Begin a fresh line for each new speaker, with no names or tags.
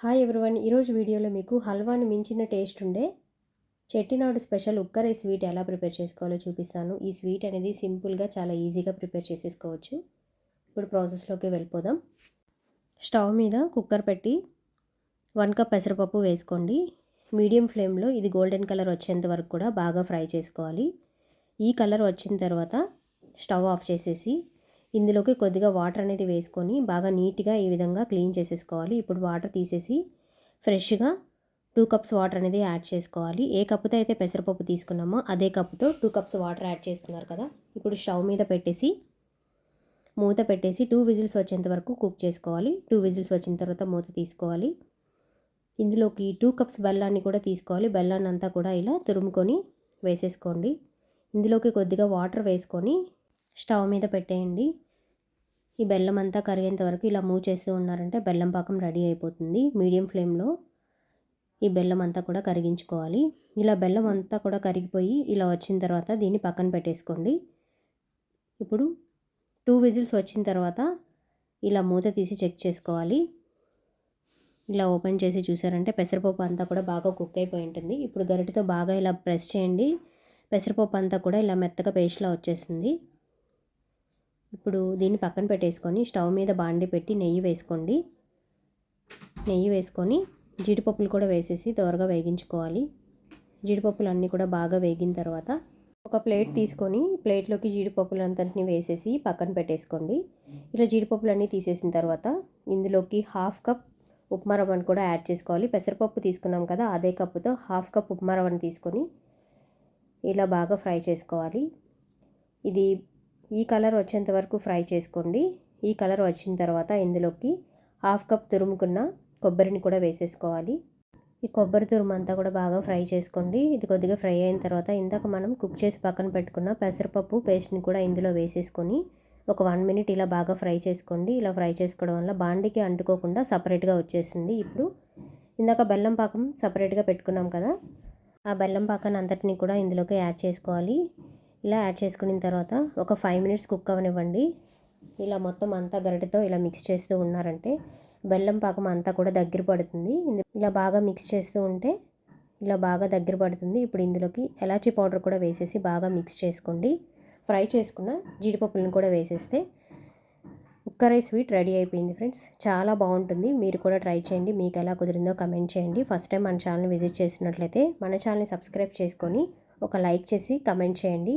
Hi everyone ఈరోజు వీడియోలో మీకు హల్వాని మించిన టేస్ట్ ఉండే చెట్టినాడు స్పెషల్ ఉక్కరై స్వీట్ ఎలా ప్రిపేర్ చేసుకోవాలో చూపిస్తాను. ఈ స్వీట్ అనేది సింపుల్గా చాలా ఈజీగా ప్రిపేర్ చేసేసుకోవచ్చు. ఇప్పుడు ప్రాసెస్లోకి వెళ్ళిపోదాం. స్టవ్ మీద కుక్కర్ పెట్టి వన్ కప్ పెసరపప్పు వేసుకోండి. మీడియం ఫ్లేమ్లో ఇది గోల్డెన్ కలర్ వచ్చేంత వరకు కూడా బాగా ఫ్రై చేసుకోవాలి. ఈ కలర్ వచ్చిన తర్వాత స్టవ్ ఆఫ్ చేసేసి ఇందులోకి కొద్దిగా వాటర్ అనేది వేసుకొని బాగా నీట్గా ఈ విధంగా క్లీన్ చేసేసుకోవాలి. ఇప్పుడు వాటర్ తీసేసి ఫ్రెష్గా టూ కప్స్ వాటర్ అనేది యాడ్ చేసుకోవాలి. ఏ కప్పుతో అయితే పెసరపప్పు తీసుకున్నామో అదే కప్పుతో టూ కప్స్ వాటర్ యాడ్ చేసుకున్నారు కదా. ఇప్పుడు స్టవ్ మీద పెట్టేసి మూత పెట్టేసి టూ విజిల్స్ వచ్చేంత వరకు కుక్ చేసుకోవాలి. టూ విజిల్స్ వచ్చిన తర్వాత మూత తీసుకోవాలి. ఇందులోకి టూ కప్స్ బెల్లాన్ని కూడా తీసుకోవాలి. బెల్లాన్ని అంతా కూడా ఇలా తురుముకొని వేసేసుకోండి. ఇందులోకి కొద్దిగా వాటర్ వేసుకొని స్టవ్ మీద పెట్టేయండి. ఈ బెల్లం అంతా కరిగేంత వరకు ఇలా మూవ్ చేస్తూ ఉన్నారంటే బెల్లం పాకం రెడీ అయిపోతుంది. మీడియం ఫ్లేమ్లో ఈ బెల్లం అంతా కూడా కరిగించుకోవాలి. ఇలా బెల్లం అంతా కూడా కరిగిపోయి ఇలా వచ్చిన తర్వాత దీన్ని పక్కన పెట్టేసుకోండి. ఇప్పుడు టూ విజిల్స్ వచ్చిన తర్వాత ఇలా మూత తీసి చెక్ చేసుకోవాలి. ఇలా ఓపెన్ చేసి చూసారంటే పెసరపప్పు అంతా కూడా బాగా కుక్ అయిపోయి ఉంటుంది. ఇప్పుడు గరిటతో బాగా ఇలా ప్రెస్ చేయండి. పెసరపప్పు అంతా కూడా ఇలా మెత్తగా పేస్ట్లా వచ్చేస్తుంది. ఇప్పుడు దీన్ని పక్కన పెట్టేసుకొని స్టవ్ మీద బాండి పెట్టి నెయ్యి వేసుకోండి. నెయ్యి వేసుకొని జీడిపప్పులు కూడా వేసేసి త్వరగా వేగించుకోవాలి. జీడిపప్పులు అన్నీ కూడా బాగా వేగిన తర్వాత ఒక ప్లేట్ తీసుకొని ప్లేట్లోకి జీడిపప్పులు అంతటిని వేసేసి పక్కన పెట్టేసుకోండి. ఇలా జీడిపప్పులు అన్నీ తీసేసిన తర్వాత ఇందులోకి హాఫ్ కప్ ఉప్మా రవ్వను కూడా యాడ్ చేసుకోవాలి. పెసరపప్పు తీసుకున్నాం కదా అదే కప్పుతో హాఫ్ కప్ ఉప్మా రవ్వను తీసుకొని ఇలా బాగా ఫ్రై చేసుకోవాలి. ఇది ఈ కలర్ వచ్చేంత వరకు ఫ్రై చేసుకోండి. ఈ కలర్ వచ్చిన తర్వాత ఇందులోకి హాఫ్ కప్ తురుముకున్న కొబ్బరిని కూడా వేసేసుకోవాలి. ఈ కొబ్బరి తురుము అంతా కూడా బాగా ఫ్రై చేసుకోండి. ఇది కొద్దిగా ఫ్రై అయిన తర్వాత ఇందాక మనం కుక్ చేసి పక్కన పెట్టుకున్న పెసరపప్పు పేస్ట్ని కూడా ఇందులో వేసేసుకొని ఒక వన్ మినిట్ ఇలా బాగా ఫ్రై చేసుకోండి. ఇలా ఫ్రై చేసుకోవడం వల్ల బాండికి అంటుకోకుండా సపరేట్గా వచ్చేసింది ఇప్పుడు ఇందాక బెల్లం పాకం సపరేట్గా పెట్టుకున్నాం కదా ఆ బెల్లం పాకాన్ని అంతటిని కూడా ఇందులోకి యాడ్ చేసుకోవాలి. ఇలా యాడ్ చేసుకున్న తర్వాత ఒక ఫైవ్ మినిట్స్ కుక్ అవనివ్వండి. ఇలా మొత్తం అంతా గరిటతో ఇలా మిక్స్ చేస్తూ ఉన్నారంటే బెల్లం పాకం అంతా కూడా దగ్గర పడుతుంది. ఇలా బాగా మిక్స్ చేస్తూ ఉంటే ఇలా బాగా దగ్గర పడుతుంది. ఇప్పుడు ఇందులోకి ఎలాచీ పౌడర్ కూడా వేసేసి బాగా మిక్స్ చేసుకోండి. ఫ్రై చేసుకున్న జీడిపప్పులను కూడా వేసేస్తే ఉక్కరై స్వీట్ రెడీ అయిపోయింది ఫ్రెండ్స్. చాలా బాగుంటుంది. మీరు కూడా ట్రై చేయండి. మీకు ఎలా కుదిరిందో కమెంట్ చేయండి. ఫస్ట్ టైం మన ఛానల్ని విజిట్ చేసినట్లయితే మన ఛానల్ని సబ్స్క్రైబ్ చేసుకొని ఒక లైక్ చేసి కమెంట్ చేయండి.